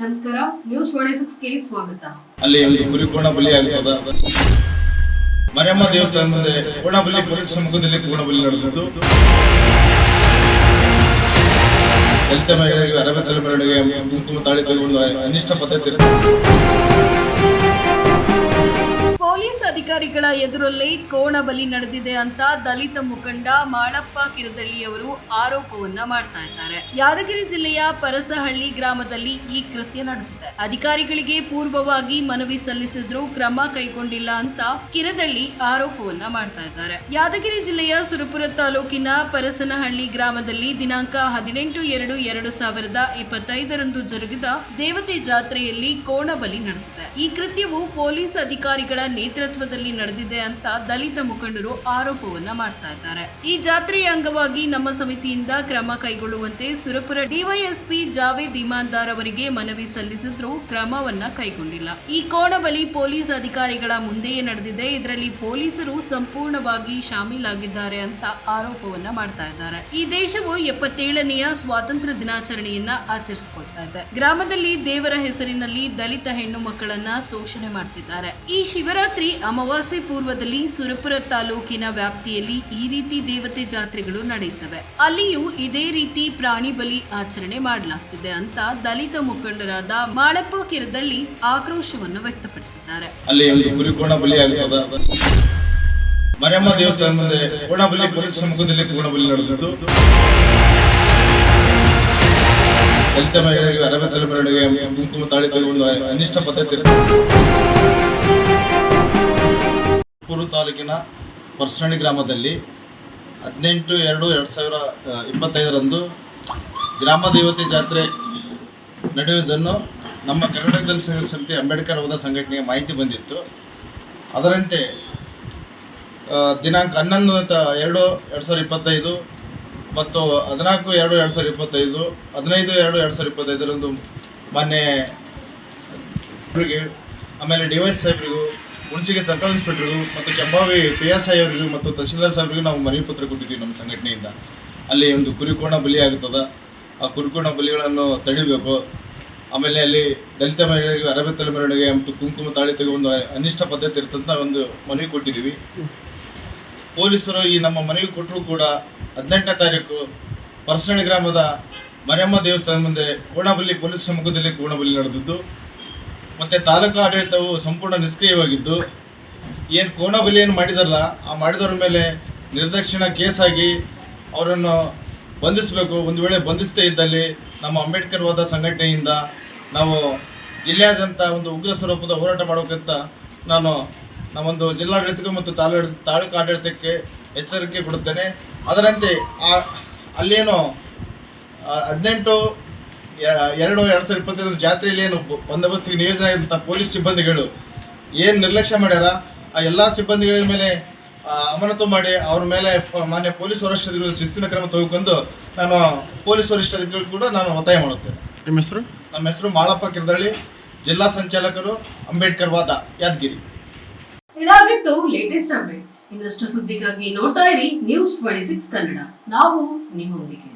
ನಮಸ್ಕಾರ news forty six K ಸ್ವಾಗತ. ಅಲ್ಲಿ ಒಂದು ಕುರಿ ಕೋಣ ಬಲಿ ಆಗ್ತದ. ಮರಿಯಮ್ಮ ದೇವಸ್ಥಾನ ಮುಂದೆ ಕೋಣ ಪೊಲೀಸ್ ಸಮ್ಮುಖದಲ್ಲಿ ಕೋಣ ಬಲಿ ನಡೆದಿದ್ದು. ದಲಿತ ಮಹಿಳೆಯರಿಗೆ ಅರವೈ ತಲೆಮಾರಿಗೆ ಕುಂಕುಮ ತಾಳಿ ತೆಗೆದು ಅನಿಷ್ಟ ಪದ್ಧತಿ. ಪೊಲೀಸ್ ಅಧಿಕಾರಿಗಳ ಎದುರಲ್ಲೇ ಕೋಣ ಬಲಿ ನಡೆದಿದೆ ಅಂತ ದಲಿತ ಮುಖಂಡ ಮಾಳಪ್ಪ ಕಿರದಳ್ಳಿ ಅವರು ಆರೋಪವನ್ನ ಮಾಡ್ತಾ ಇದ್ದಾರೆ. ಯಾದಗಿರಿ ಜಿಲ್ಲೆಯ ಪರಸಹಳ್ಳಿ ಗ್ರಾಮದಲ್ಲಿ ಈ ಕೃತ್ಯ ನಡೆದಿದೆ. ಅಧಿಕಾರಿಗಳಿಗೆ ಪೂರ್ವವಾಗಿ ಮನವಿ ಸಲ್ಲಿಸಿದ್ರು ಕ್ರಮ ಕೈಗೊಂಡಿಲ್ಲ ಅಂತ ಕಿರದಳ್ಳಿ ಆರೋಪವನ್ನ ಮಾಡ್ತಾ ಇದ್ದಾರೆ. ಯಾದಗಿರಿ ಜಿಲ್ಲೆಯ ಸುರಪುರ ತಾಲೂಕಿನ ಪರಸನಹಳ್ಳಿ ಗ್ರಾಮದಲ್ಲಿ ದಿನಾಂಕ ಹದಿನೆಂಟು ಎರಡು ಎರಡು ಸಾವಿರದ ಇಪ್ಪತ್ತೈದರಂದು ಜರುಗಿದ ದೇವತೆ ಜಾತ್ರೆಯಲ್ಲಿ ಕೋಣ ಬಲಿ ಈ ಕೃತ್ಯವು ಪೊಲೀಸ್ ಅಧಿಕಾರಿಗಳ ನೇತೃತ್ವದಲ್ಲಿ ನಡೆದಿದೆ ಅಂತ ದಲಿತ ಮುಖಂಡರು ಆರೋಪವನ್ನ ಮಾಡ್ತಾ ಇದ್ದಾರೆ. ಈ ಜಾತ್ರೆಯ ಅಂಗವಾಗಿ ನಮ್ಮ ಸಮಿತಿಯಿಂದ ಕ್ರಮ ಕೈಗೊಳ್ಳುವಂತೆ ಸುರಪುರ ಡಿವೈಎಸ್ಪಿ ಜಾವೇದ್ ಇಮಾನ್ದಾರ್ ಅವರಿಗೆ ಮನವಿ ಸಲ್ಲಿಸಿದ್ರು ಕ್ರಮವನ್ನ ಕೈಗೊಂಡಿಲ್ಲ. ಈ ಕೋಣ ಬಲಿ ಪೊಲೀಸ್ ಅಧಿಕಾರಿಗಳ ಮುಂದೆಯೇ ನಡೆದಿದೆ. ಇದರಲ್ಲಿ ಪೊಲೀಸರು ಸಂಪೂರ್ಣವಾಗಿ ಶಾಮೀಲಾಗಿದ್ದಾರೆ ಅಂತ ಆರೋಪವನ್ನ ಮಾಡ್ತಾ ಇದ್ದಾರೆ. ಈ ದೇಶವು ಎಪ್ಪತ್ತೇಳನೆಯ ಸ್ವಾತಂತ್ರ್ಯ ದಿನಾಚರಣೆಯನ್ನ ಆಚರಿಸಿಕೊಳ್ತಾ ಇದೆ. ಗ್ರಾಮದಲ್ಲಿ ದೇವರ ಹೆಸರಿನಲ್ಲಿ ದಲಿತ ಹೆಣ್ಣು ಮಕ್ಕಳನ್ನ ಶೋಷಣೆ ಮಾಡ್ತಿದ್ದಾರೆ. ಈ ಶಿವರಾತ್ರಿ ಅಮಾವಾಸ್ಯೆ ಪೂರ್ವದಲ್ಲಿ ಸುರಪುರ ತಾಲೂಕಿನ ವ್ಯಾಪ್ತಿಯಲ್ಲಿ ಈ ರೀತಿ ದೇವತೆ ಜಾತ್ರೆಗಳು ನಡೆಯುತ್ತವೆ. ಅಲ್ಲಿಯೂ ಇದೇ ರೀತಿ ಪ್ರಾಣಿ ಬಲಿ ಆಚರಣೆ ಮಾಡಲಾಗ್ತಿದೆ ಅಂತ ದಲಿತ ಮುಖಂಡರಾದ ಮಾಳಪ್ಪ ಕಿರದಲ್ಲಿ ಆಕ್ರೋಶವನ್ನು ವ್ಯಕ್ತಪಡಿಸಿದ್ದಾರೆ. ಅಲ್ಲಿ ಒಂದು ಕುರಿ ಕೋಣ ಬಲಿ ಆಗ್ತದ ಮರಿಯಮ್ಮ ದೇವಸ್ಥಾನ ಮುಂದೆ ಕೋಣ ಬಲಿ ಪೊಲೀಸ್ ಸಮ್ಮುಖದಲ್ಲಿ ಕೋಣ ಬಲಿ ನಡೆದಿದ್ದು ದಲಿತ ಮಹಿಳೆಯರಿಗೆ ಅರವೈ ಮೆರವಣಿಗೆ ಕುಂಕುಮ ತಾಳಿ ತೆಗೆದು ಅನಿಷ್ಟ ಪದ್ಧತಿ ಇರುತ್ತೆ. ತಾಲೂಕಿನ ಪರ್ಸನಹಳ್ಳಿ ಗ್ರಾಮದಲ್ಲಿ ಹದಿನೆಂಟು ಎರಡು ಎರಡು ಸಾವಿರ ಇಪ್ಪತ್ತೈದರಂದು ಗ್ರಾಮ ದೇವತೆ ಜಾತ್ರೆ ನಡೆಯುವುದನ್ನು ನಮ್ಮ ಕರ್ನಾಟಕದಲ್ಲಿ ಸಂಘರ್ಷ ಸಮಿತಿ ಅಂಬೇಡ್ಕರ್ ಹೋದ ಸಂಘಟನೆಗೆ ಮಾಹಿತಿ ಬಂದಿತ್ತು ಅದರಂತೆ ದಿನಾಂಕ ಹನ್ನೊಂದು ಎರಡು ಎರಡು ಸಾವಿರದ ಇಪ್ಪತ್ತೈದು ಮತ್ತು ಹದಿನಾಲ್ಕು ಎರಡು ಎರಡು ಸಾವಿರದ ಇಪ್ಪತ್ತೈದು, ಹದಿನೈದು ಎರಡು ಎರಡು ಸಾವಿರದ ಇಪ್ಪತ್ತೈದರಂದು ಮೊನ್ನೆ ಆಮೇಲೆ ಡಿ ವೈ ಸಾಹೇಬರಿಗೂ ಹುಣಸಿಗೆ ಸರ್ಕಲ್ ಇನ್ಸ್ಪೆಕ್ಟರ್ಗಳು ಮತ್ತು ಕೆಂಬಾವಿ ಪಿ ಎಸ್ ಐ ಅವರಿಗೂ ಮತ್ತು ತಹಸೀಲ್ದಾರ್ ಸಾಹೇಬರಿಗೆ ನಾವು ಮನವಿ ಪತ್ರ ಕೊಟ್ಟಿದ್ದೀವಿ ನಮ್ಮ ಸಂಘಟನೆಯಿಂದ. ಅಲ್ಲಿ ಒಂದು ಕುರಿಕೋಣ ಬಲಿ ಆಗ್ತದ ಆ ಕುರಿಕೋಣ ಬಲಿಗಳನ್ನು ತಡಿಬೇಕು. ಆಮೇಲೆ ಅಲ್ಲಿ ದಲಿತ ಮಹಿಳೆಯರಿಗೆ ಅರಬೆ ತಲೆಮಾರಿಗೆ ಮತ್ತು ಕುಂಕುಮ ತಾಳಿ ಒಂದು ಅನಿಷ್ಟ ಪದ್ಧತಿ ಇರ್ತಂತ ಒಂದು ಮನವಿ ಕೊಟ್ಟಿದ್ದೀವಿ. ಪೊಲೀಸರು ಈ ನಮ್ಮ ಮನವಿ ಕೊಟ್ಟರು ಕೂಡ ಹದಿನೆಂಟನೇ ತಾರೀಕು ಪರ್ಸಣಿ ಗ್ರಾಮದ ಮರಿಯಮ್ಮ ದೇವಸ್ಥಾನ ಮುಂದೆ ಕೋಣಬಲ್ಲಿ ಪೊಲೀಸ್ ಸಮ್ಮುಖದಲ್ಲಿ ಕೋಣಬಲಿ ನಡೆದಿದ್ದು. ಮತ್ತು ತಾಲೂಕು ಆಡಳಿತವು ಸಂಪೂರ್ಣ ನಿಷ್ಕ್ರಿಯವಾಗಿದ್ದು, ಏನು ಕೋಣಬಲಿಯನ್ನು ಮಾಡಿದಾರಲ್ಲ, ಆ ಮಾಡಿದವ್ರ ಮೇಲೆ ನಿರ್ದಕ್ಷಿಣ ಕೇಸಾಗಿ ಅವರನ್ನು ಬಂಧಿಸಬೇಕು. ಒಂದು ವೇಳೆ ಬಂಧಿಸದೇ ಇದ್ದಲ್ಲಿ ನಮ್ಮ ಅಂಬೇಡ್ಕರ್ ವಾದ ಸಂಘಟನೆಯಿಂದ ನಾವು ಜಿಲ್ಲೆಯಾದ್ಯಂತ ಒಂದು ಉಗ್ರ ಸ್ವರೂಪದ ಹೋರಾಟ ಮಾಡೋಕ್ಕಂತ ನಾನು ನಮ್ಮೊಂದು ಜಿಲ್ಲಾಡಳಿತಕ್ಕೆ ಮತ್ತು ತಾಲೂಕು ತಾಲೂಕು ಆಡಳಿತಕ್ಕೆ ಎಚ್ಚರಿಕೆ ಕೊಡುತ್ತೇನೆ. ಅದರಂತೆ ಆ ಅಲ್ಲೇನು ಹದಿನೆಂಟು ಎರಡು ಎರಡು ಸಾವಿರದ ಇಪ್ಪತ್ತೈದರ ಜಾತ್ರೆಯಲ್ಲಿ ಏನು ಬಂದೋಬಸ್ತಿಗೆ ನಿಯೋಜನೆ ಆಗಿದ್ದಂಥ ಪೊಲೀಸ್ ಸಿಬ್ಬಂದಿಗಳು ಏನು ನಿರ್ಲಕ್ಷ್ಯ ಮಾಡ್ಯಾರ ಆ ಎಲ್ಲ ಸಿಬ್ಬಂದಿಗಳ ಮೇಲೆ ಅಮಾನತು ಮಾಡಿ ಅವ್ರ ಮೇಲೆ ಮಾನ್ಯ ಪೊಲೀಸ್ ವರಿಷ್ಠಾಧಿಕಾರಿಗಳು ಶಿಸ್ತಿನ ಕ್ರಮ ತೆಗೆದುಕೊಂಡು ನಾನು ಪೊಲೀಸ್ ವರಿಷ್ಠಾಧಿಕಾರಿಗಳು ಕೂಡ ನಾನು ಒತ್ತಾಯ ಮಾಡುತ್ತೇನೆ. ನಿಮ್ಮ ಹೆಸರು? ನಮ್ಮ ಹೆಸರು ಮಾಳಪ್ಪ ಕಿರ್ದಳ್ಳಿ ಜಿಲ್ಲಾ ಸಂಚಾಲಕರು ಅಂಬೇಡ್ಕರ್ ವಾದ ಯಾದಗಿರಿ. ಇದಾಗಿತ್ತು ಲೇಟೆಸ್ಟ್ ಅಪ್ಡೇಟ್ಸ್ ಇನ್ನಷ್ಟು ಸುದ್ದಿಗಾಗಿ ನೋಡ್ತಾ ಇರಿ ನ್ಯೂಸ್ ಟ್ವೆಂಟಿ ಸಿಕ್ಸ್ ಕನ್ನಡ. ನಾವು ನಿಮ್ಮೊಂದಿಗೆ.